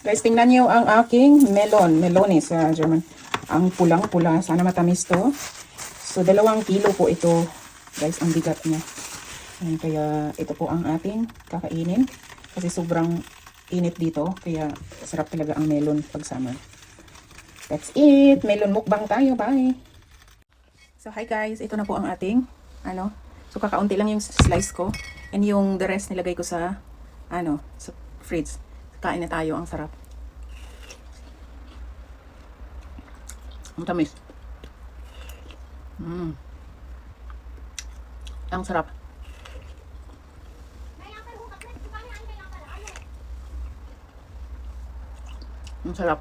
Guys, tingnan niyo ang aking melon. Melones sa German. Ang pulang-pula. Sana matamis to. So, dalawang kilo po ito. Guys, ang bigat niya. Ayan, kaya ito po ang ating kakainin. Kasi sobrang init dito. Kaya sarap talaga ang melon pag summer. That's it. Melon mukbang tayo. Bye. So, hi guys. Ito na po ang ating, ano, so kakaunti lang yung slice ko. And yung the rest nilagay ko sa, ano, sa fridge. Kain na tayo. Ang sarap. Ang tamis. Mm. Ang sarap. Ang sarap.